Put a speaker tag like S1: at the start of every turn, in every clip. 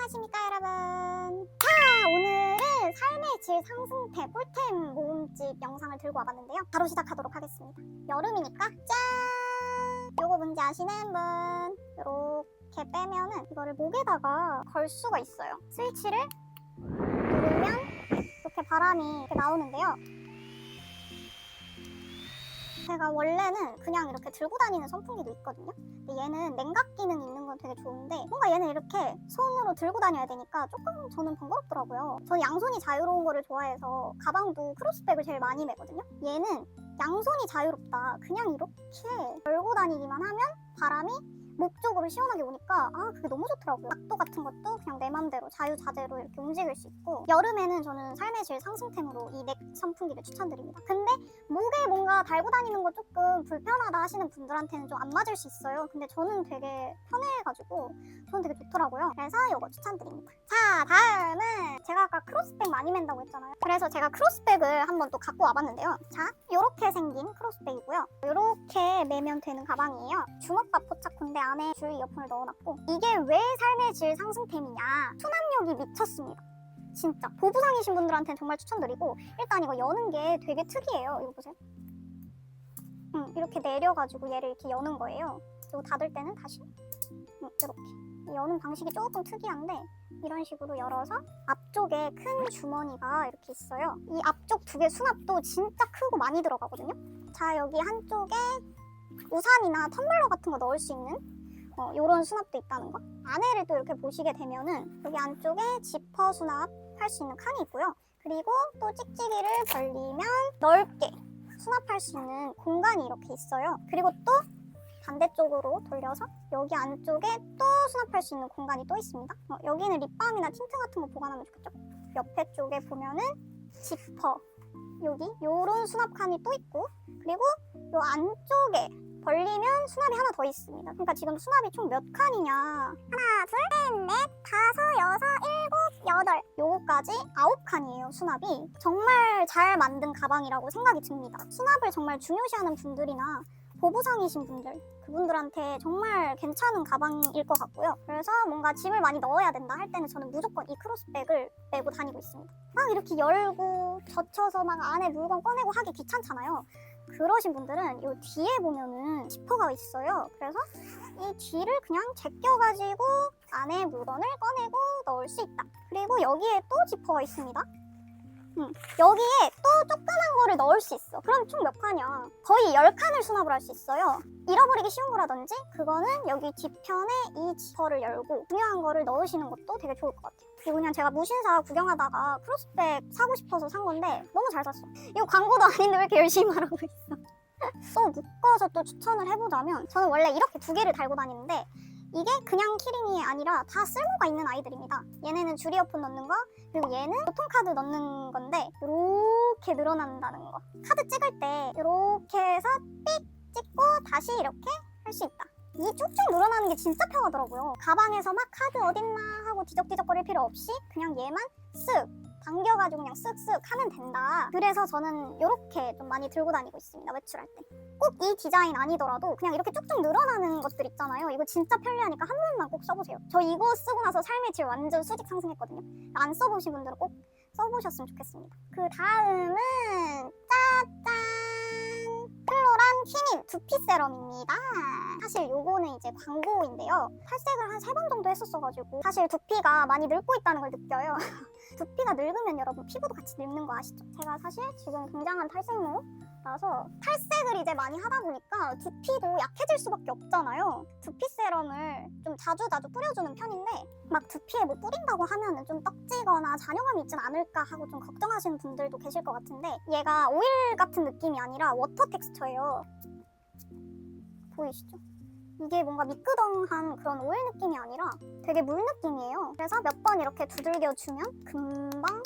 S1: 안녕하십니까 여러분. 자 오늘은 삶의 질 상승템 꿀템 모음집 영상을 들고 와봤는데요. 바로 시작하도록 하겠습니다. 여름이니까 짠! 요거 뭔지 아시는 분? 요렇게 빼면은 이거를 목에다가 걸 수가 있어요. 스위치를 누르면 이렇게 바람이 이렇게 나오는데요 제가 원래는 그냥 이렇게 들고 다니는 선풍기도 있거든요 근데 얘는 냉각 기능이 있는 건 되게 좋은데 뭔가 얘는 이렇게 손으로 들고 다녀야 되니까 조금 저는 번거롭더라고요. 저는 양손이 자유로운 거를 좋아해서 가방도 크로스백을 제일 많이 메거든요. 얘는 양손이 자유롭다. 그냥 이렇게 열고 다니기만 하면 바람이 목 쪽으로 시원하게 오니까 아 그게 너무 좋더라고요. 각도 같은 것도 그냥 내 맘대로 자유자재로 이렇게 움직일 수 있고 여름에는 저는 삶의 질 상승템으로 이 넥 선풍기를 추천드립니다. 근데 목에 뭔가 달고 다니는 거 조금 불편하다 하시는 분들한테는 좀 안 맞을 수 있어요. 근데 저는 되게 편해가지고 저는 되게 좋더라고요. 그래서 이거 추천드립니다. 자, 다음은 제가 아까 크로스백 많이 맨다고 했잖아요. 그래서 제가 크로스백을 한번 또 갖고 와봤는데요. 자, 이렇게 생긴 크로스백이고요. 이렇게 매면 되는 가방이에요. 주먹밥 포착콘데 안에 줄 이어폰을 넣어놨고 이게 왜 삶의 질 상승템이냐? 수납력이 미쳤습니다. 진짜 보부상이신 분들한테는 정말 추천드리고 일단 이거 여는 게 되게 특이해요. 이거 보세요. 음, 이렇게 내려가지고 얘를 이렇게 여는 거예요. 그리고 닫을 때는 다시 음, 이렇게 여는 방식이 조금 특이한데 이런 식으로 열어서 앞쪽에 큰 주머니가 이렇게 있어요. 이 앞쪽 두 개 수납도 진짜 크고 많이 들어가거든요. 자 여기 한쪽에 우산이나 텀블러 같은 거 넣을 수 있는 어, 이런 수납도 있다는 거. 안에를 또 이렇게 보시게 되면은 여기 안쪽에 지퍼 수납할 수 있는 칸이 있고요. 그리고 또 찍찍이를 벌리면 넓게 수납할 수 있는 공간이 이렇게 있어요. 그리고 또 반대쪽으로 돌려서 여기 안쪽에 또 수납할 수 있는 공간이 또 있습니다. 어, 여기는 립밤이나 틴트 같은 거 보관하면 좋겠죠? 옆에 쪽에 보면은 지퍼 여기 요런 수납 칸이 또 있고 그리고 요 안쪽에 벌리면 수납이 하나 더 있습니다. 그러니까 지금 수납이 총 몇 칸이냐? 하나, 둘, 셋, 넷, 다섯, 여섯, 일곱, 여덟. 요거까지 아홉 칸이에요, 수납이. 정말 잘 만든 가방이라고 생각이 듭니다. 수납을 정말 중요시하는 분들이나 보부상이신 분들, 그분들한테 정말 괜찮은 가방일 것 같고요. 그래서 뭔가 짐을 많이 넣어야 된다 할 때는 저는 무조건 이 크로스백을 메고 다니고 있습니다. 막 이렇게 열고 젖혀서 막 안에 물건 꺼내고 하기 귀찮잖아요. 그러신 분들은 이 뒤에 보면은 지퍼가 있어요. 그래서 이 뒤를 그냥 제껴가지고 안에 물건을 꺼내고 넣을 수 있다. 그리고 여기에 또 지퍼가 있습니다. 음, 여기에 또 조그만 거를 넣을 수 있어. 그럼 총 몇 칸이야? 거의 10칸을 수납을 할 수 있어요. 잃어버리기 쉬운 거라든지 그거는 여기 뒤편에 이 지퍼를 열고 중요한 거를 넣으시는 것도 되게 좋을 것 같아요. 그리고 그냥 제가 무신사 구경하다가 크로스백 사고 싶어서 산 건데 너무 잘 샀어. 이거 광고도 아닌데 왜 이렇게 열심히 말하고 있어? 또 묶어서 또 추천을 해보자면 저는 원래 이렇게 두 개를 달고 다니는데 이게 그냥 키링이 아니라 다 쓸모가 있는 아이들입니다. 얘네는 줄 이어폰 넣는 거 그리고 얘는 교통카드 넣는 건데 이렇게 늘어난다는 거. 카드 찍을 때 이렇게 해서 삑 찍고 다시 이렇게 할 수 있다. 이 쭉쭉 늘어나는 게 진짜 편하더라고요. 가방에서 막 카드 어딨나 하고 뒤적뒤적거릴 필요 없이 그냥 얘만 쓱 당겨가지고 그냥 쓱쓱 하면 된다. 그래서 저는 이렇게 좀 많이 들고 다니고 있습니다. 외출할 때. 꼭 이 디자인 아니더라도 그냥 이렇게 쭉쭉 늘어나는 것들 있잖아요. 이거 진짜 편리하니까 한 번만 꼭 써보세요. 저 이거 쓰고 나서 삶의 질 완전 수직 상승했거든요. 안 써보신 분들은 꼭 써보셨으면 좋겠습니다. 그 다음은 짜잔! 클로란 퀴닌 두피 세럼입니다. 사실 요거는 이제 광고인데요. 탈색을 한 세 번 정도 했었어가지고 사실 두피가 많이 늙고 있다는 걸 느껴요. 두피가 늙으면 여러분 피부도 같이 늙는 거 아시죠? 제가 사실 지금 굉장한 탈색모라서 탈색을 이제 많이 하다 보니까 두피도 약해질 수밖에 없잖아요. 두피 세럼을 좀 자주 자주 뿌려주는 편인데 막 두피에 뭐 뿌린다고 하면은 좀 떡지거나 잔여감이 있진 않을까 하고 좀 걱정하시는 분들도 계실 것 같은데 얘가 오일 같은 느낌이 아니라 워터 텍스처예요. 보이시죠? 이게 뭔가 미끄덩한 그런 오일 느낌이 아니라 되게 물 느낌이에요. 그래서 몇 번 이렇게 두들겨 주면 금방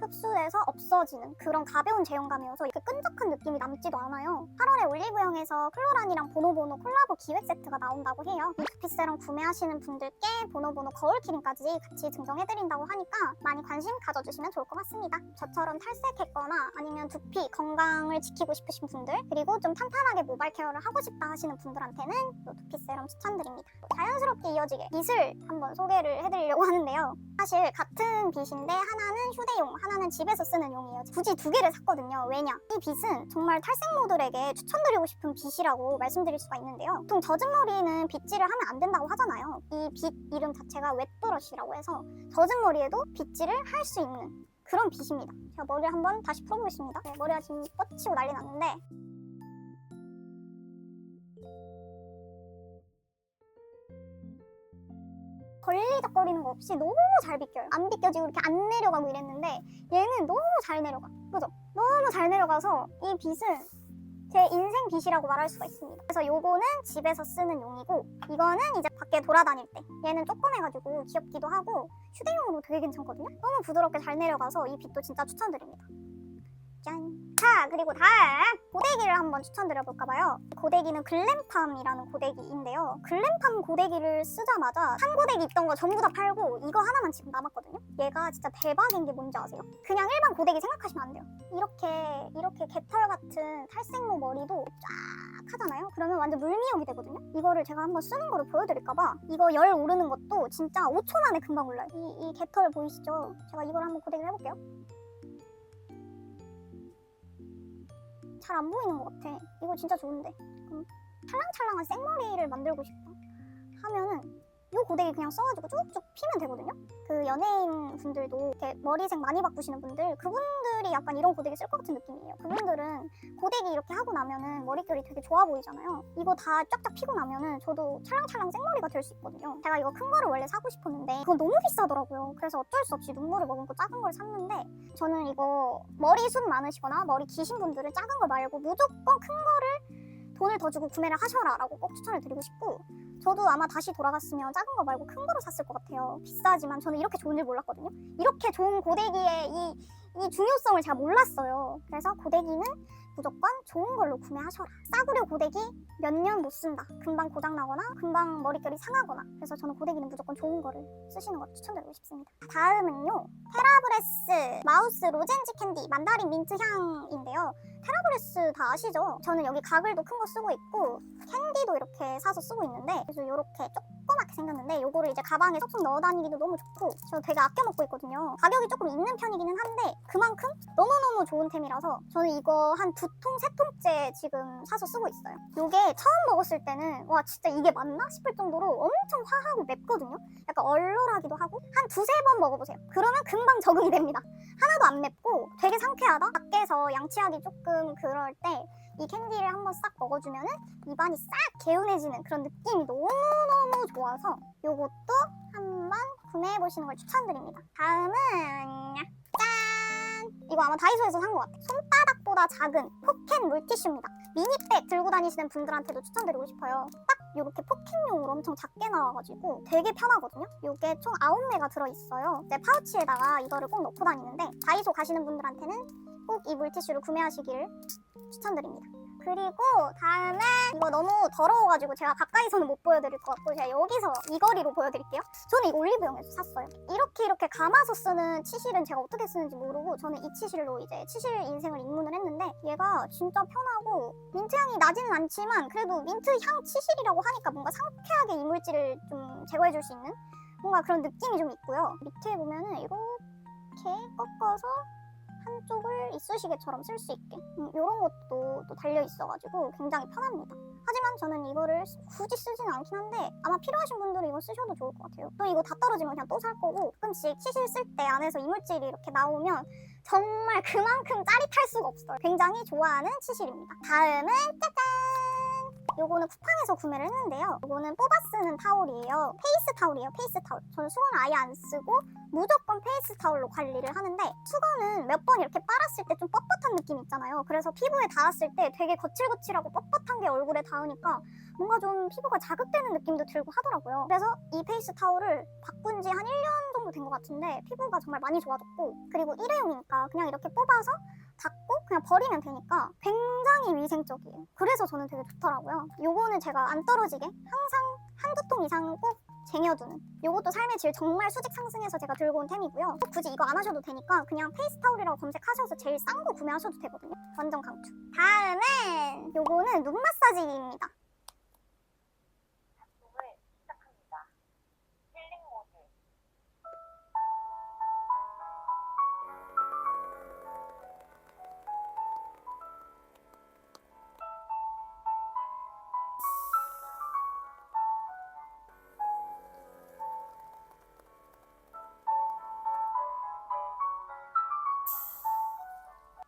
S1: 흡수돼서 없어지는 그런 가벼운 제형감이어서 이렇게 끈적한 느낌이 남지도 않아요. 8월에 올리브영에서 클로란이랑 보노보노 콜라보 기획 세트가 나온다고 해요. 이 두피 세럼 구매하시는 분들께 보노보노 거울 키링까지 같이 증정해드린다고 하니까 많이 관심 가져주시면 좋을 것 같습니다. 저처럼 탈색했거나 아니면 두피 건강을 지키고 싶으신 분들 그리고 좀 탄탄하게 모발 케어를 하고 싶다 하시는 분들한테는 이 두피 세럼 추천드립니다. 자연스럽게 이어지게 빗을 한번 소개를 해드리려고 하는데요. 사실 같은 빗인데 하나는 휴대용, 하나는 집에서 쓰는 용이에요. 굳이 두 개를 샀거든요. 왜냐? 이 빗은 정말 탈색 모델에게 추천드리고 싶은 빗이라고 말씀드릴 수가 있는데요. 보통 젖은 머리는 빗질을 하면 안 된다고 하잖아요. 이 빗 이름 자체가 웻브러쉬라고 해서 젖은 머리에도 빗질을 할 수 있는 그런 빗입니다. 제가 머리를 한번 다시 풀어보겠습니다. 네, 머리가 지금 뻗치고 난리 났는데 걸리적거리는 거 없이 너무 잘 비껴요. 안 비껴지고 이렇게 안 내려가고 이랬는데 얘는 너무 잘 내려가. 그죠? 너무 잘 내려가서 이 빗은 제 인생 빗이라고 말할 수가 있습니다. 그래서 요거는 집에서 쓰는 용이고 이거는 이제 밖에 돌아다닐 때 얘는 조그매가지고 귀엽기도 하고 휴대용으로 되게 괜찮거든요. 너무 부드럽게 잘 내려가서 이 빗도 진짜 추천드립니다. 짠. 자, 그리고 다음 고데기를 한번 추천드려볼까 봐요. 고데기는 글램팜이라는 고데기인데요. 글램팜 고데기를 쓰자마자 한 고데기 있던 거 전부 다 팔고 이거 하나만 지금 남았거든요. 얘가 진짜 대박인 게 뭔지 아세요? 그냥 일반 고데기 생각하시면 안 돼요. 이렇게 이렇게 개털 같은 탈색모 머리도 쫙 하잖아요. 그러면 완전 물미역이 되거든요. 이거를 제가 한번 쓰는 거를 보여드릴까 봐 이거 열 오르는 것도 진짜 5초 만에 금방 올라요. 이, 이 개털 보이시죠? 제가 이걸 한번 고데기를 해볼게요. 잘 안 보이는 것 같아. 이거 진짜 좋은데. 그럼 찰랑찰랑한 생머리를 만들고 싶다. 하면은 요 고데기 그냥 써가지고 쭉쭉 피면 되거든요. 그 연예인 분들도 이렇게 머리색 많이 바꾸시는 분들 그분들이 약간 이런 고데기 쓸 것 같은 느낌이에요. 그분들은 고데기 이렇게 하고 나면은 머릿결이 되게 좋아 보이잖아요. 이거 다 쫙쫙 피고 나면은 저도 찰랑찰랑 생머리가 될 수 있거든요. 제가 이거 큰 거를 원래 사고 싶었는데 그건 너무 비싸더라고요. 그래서 어쩔 수 없이 눈물을 머금고 작은 걸 샀는데 저는 이거 머리 숱 많으시거나 머리 기신 분들은 작은 거 말고 무조건 큰 거를 돈을 더 주고 구매를 하셔라 라고 꼭 추천을 드리고 싶고 저도 아마 다시 돌아갔으면 작은 거 말고 큰 거로 샀을 것 같아요. 비싸지만 저는 이렇게 좋은 줄 몰랐거든요. 이렇게 좋은 고데기의 이, 이 중요성을 제가 몰랐어요. 그래서 고데기는 무조건 좋은 걸로 구매하셔라. 싸구려 고데기 몇 년 못 쓴다. 금방 고장나거나 금방 머릿결이 상하거나. 그래서 저는 고데기는 무조건 좋은 거를 쓰시는 걸 추천드리고 싶습니다. 다음은요. 테라브레스 마우스 로젠지 캔디 만다린 민트 향인데요 테라브레스 다 아시죠? 저는 여기 가글도 큰 거 쓰고 있고 캔디도 이렇게 사서 쓰고 있는데 그래서 이렇게 조그맣게 생겼는데 요거를 이제 가방에 쏙쏙 넣어 다니기도 너무 좋고 저 되게 아껴 먹고 있거든요. 가격이 조금 있는 편이기는 한데 그만큼 너무너무 좋은 템이라서 저는 이거 한 두 통, 세 통째 지금 사서 쓰고 있어요. 요게 처음 먹었을 때는 와 진짜 이게 맞나? 싶을 정도로 엄청 화하고 맵거든요. 약간 얼얼하기도 하고 한 두세 번 먹어보세요. 그러면 금방 적응이 됩니다 하나도 안 맵고 되게 상쾌하다 밖에서 양치하기 조금 그럴 때 이 캔디를 한번 싹 먹어주면 은 입안이 싹 개운해지는 그런 느낌이 너무너무 좋아서 요것도 한번 구매해보시는 걸 추천드립니다. 다음은 짠! 이거 아마 다이소에서 산 것 같아요. 손바닥보다 작은 포켓 물티슈입니다. 미니백 들고 다니시는 분들한테도 추천드리고 싶어요. 딱 이렇게 포켓용으로 엄청 작게 나와가지고 되게 편하거든요. 이게 총 9매가 들어있어요. 이제 파우치에다가 이거를 꼭 넣고 다니는데 다이소 가시는 분들한테는 꼭 이 물티슈를 구매하시기를 추천드립니다. 그리고 다음에 이거 너무 더러워가지고 제가 가까이서는 못 보여드릴 것 같고 제가 여기서 이 거리로 보여드릴게요. 저는 이 올리브영에서 샀어요. 이렇게 이렇게 감아서 쓰는 치실은 제가 어떻게 쓰는지 모르고 저는 이 치실로 이제 치실 인생을 입문을 했는데 얘가 진짜 편하고 민트 향이 나지는 않지만 그래도 민트 향 치실이라고 하니까 뭔가 상쾌하게 이물질을 좀 제거해줄 수 있는 뭔가 그런 느낌이 좀 있고요. 밑에 보면은 이렇게 꺾어서 한쪽을 이쑤시개처럼 쓸 수 있게 이런 것도 또 달려 있어가지고 굉장히 편합니다. 하지만 저는 이거를 굳이 쓰지는 않긴 한데 아마 필요하신 분들은 이거 쓰셔도 좋을 것 같아요. 또 이거 다 떨어지면 그냥 또 살 거고 가끔씩 치실 쓸 때 안에서 이물질이 이렇게 나오면 정말 그만큼 짜릿할 수가 없어요. 굉장히 좋아하는 치실입니다. 다음은 짜잔! 요거는 쿠팡에서 구매를 했는데요. 요거는 뽑아 쓰는 타올이에요. 페이스 타올이에요. 페이스 타올. 저는 수건을 아예 안 쓰고 무조건 페이스 타올로 관리를 하는데 수건은 몇 번 이렇게 빨았을 때 좀 뻣뻣한 느낌 있잖아요. 그래서 피부에 닿았을 때 되게 거칠거칠하고 뻣뻣한 게 얼굴에 닿으니까 뭔가 좀 피부가 자극되는 느낌도 들고 하더라고요. 그래서 이 페이스 타올을 바꾼 지 한 1년 정도 된것것 같은데 피부가 정말 많이 좋아졌고 그리고 일회용이니까 그냥 이렇게 뽑아서 닦고 그냥 버리면 되니까 굉장히 위생적이에요. 그래서 저는 되게 좋더라고요. 요거는 제가 안 떨어지게 항상 한두 통 이상은 꼭 쟁여두는 요것도 삶의 질 정말 수직 상승해서 제가 들고 온 템이고요. 꼭 굳이 이거 안 하셔도 되니까 그냥 페이스 타올이라고 검색하셔서 제일 싼 거 구매하셔도 되거든요. 완전 강추. 다음은 요거는 눈 마사지입니다.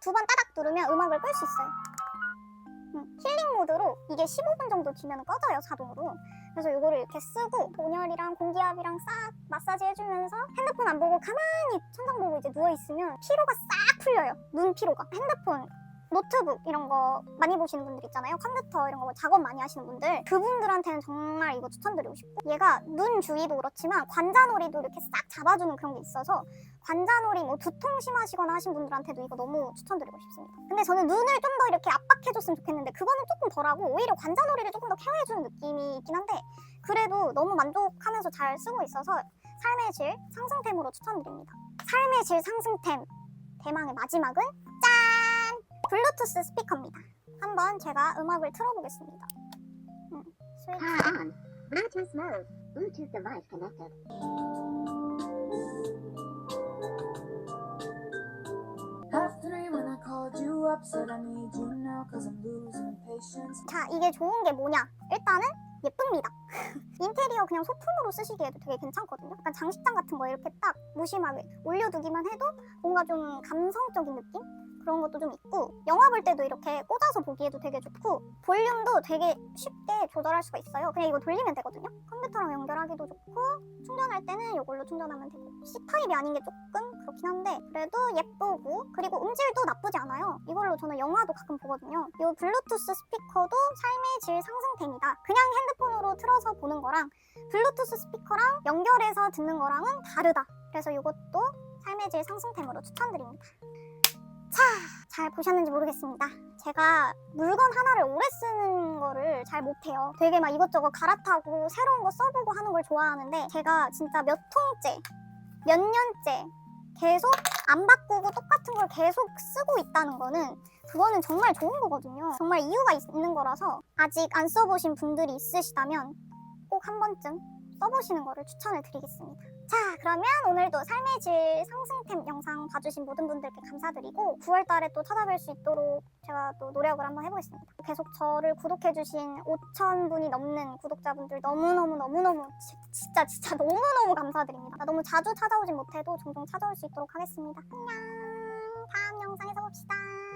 S1: 두 번 따닥 누르면 음악을 끌 수 있어요. 음, 힐링 모드로 이게 15분 정도 뒤면 꺼져요 자동으로. 그래서 이거를 이렇게 쓰고 온열이랑 공기압이랑 싹 마사지 해주면서 핸드폰 안 보고 가만히 천장 보고 이제 누워 있으면 피로가 싹 풀려요. 눈 피로가. 핸드폰 노트북 이런 거 많이 보시는 분들 있잖아요. 컴퓨터 이런 거 작업 많이 하시는 분들 그분들한테는 정말 이거 추천드리고 싶고 얘가 눈 주위도 그렇지만 관자놀이도 이렇게 싹 잡아주는 그런 게 있어서 관자놀이 뭐 두통 심하시거나 하신 분들한테도 이거 너무 추천드리고 싶습니다. 근데 저는 눈을 좀 더 이렇게 압박해줬으면 좋겠는데 그거는 조금 덜하고 오히려 관자놀이를 조금 더 케어해주는 느낌이 있긴 한데 그래도 너무 만족하면서 잘 쓰고 있어서 삶의 질 상승템으로 추천드립니다. 삶의 질 상승템 대망의 마지막은 짠! 블루투스 스피커입니다. 한번 제가 음악을 틀어보겠습니다. 음, 스위치.
S2: Power on. Bluetooth mode. Bluetooth device connected.
S3: Half three when I called you up, said I need you now, cause I'm losing patience.
S1: 자, 이게 좋은 게 뭐냐? 일단은 예쁩니다. 인테리어 그냥 소품으로 쓰시기에도 되게 괜찮거든요. 약간 장식장 같은 거 이렇게 딱 무심하게 올려두기만 해도 뭔가 좀 감성적인 느낌? 그런 것도 좀 있고 영화 볼 때도 이렇게 꽂아서 보기에도 되게 좋고 볼륨도 되게 쉽게 조절할 수가 있어요. 그냥 이거 돌리면 되거든요. 컴퓨터랑 연결하기도 좋고 충전할 때는 이걸로 충전하면 되고 C타입이 아닌 게 조금 그렇긴 한데 그래도 예쁘고 그리고 음질도 나쁘지 않아요. 이걸로 저는 영화도 가끔 보거든요. 이 블루투스 스피커도 삶의 질 상승템이다. 그냥 핸드폰으로 틀어서 보는 거랑 블루투스 스피커랑 연결해서 듣는 거랑은 다르다. 그래서 이것도 삶의 질 상승템으로 추천드립니다. 자, 잘 보셨는지 모르겠습니다. 제가 물건 하나를 오래 쓰는 거를 잘 못해요. 되게 막 이것저것 갈아타고 새로운 거 써보고 하는 걸 좋아하는데 제가 진짜 몇 통째, 몇 년째 계속 안 바꾸고 똑같은 걸 계속 쓰고 있다는 거는 그거는 정말 좋은 거거든요. 정말 이유가 있는 거라서 아직 안 써보신 분들이 있으시다면 꼭 한 번쯤 써보시는 거를 추천을 드리겠습니다. 자, 그러면 오늘도 삶의 질 상승템 영상 봐주신 모든 분들께 감사드리고 9월 달에 또 찾아뵐 수 있도록 제가 또 노력을 한번 해보겠습니다. 계속 저를 구독해주신 5천 분이 넘는 구독자분들 너무너무 너무너무 지- 진짜 진짜 너무너무 감사드립니다. 너무 자주 찾아오진 못해도 종종 찾아올 수 있도록 하겠습니다. 안녕. 다음 영상에서 봅시다. 예!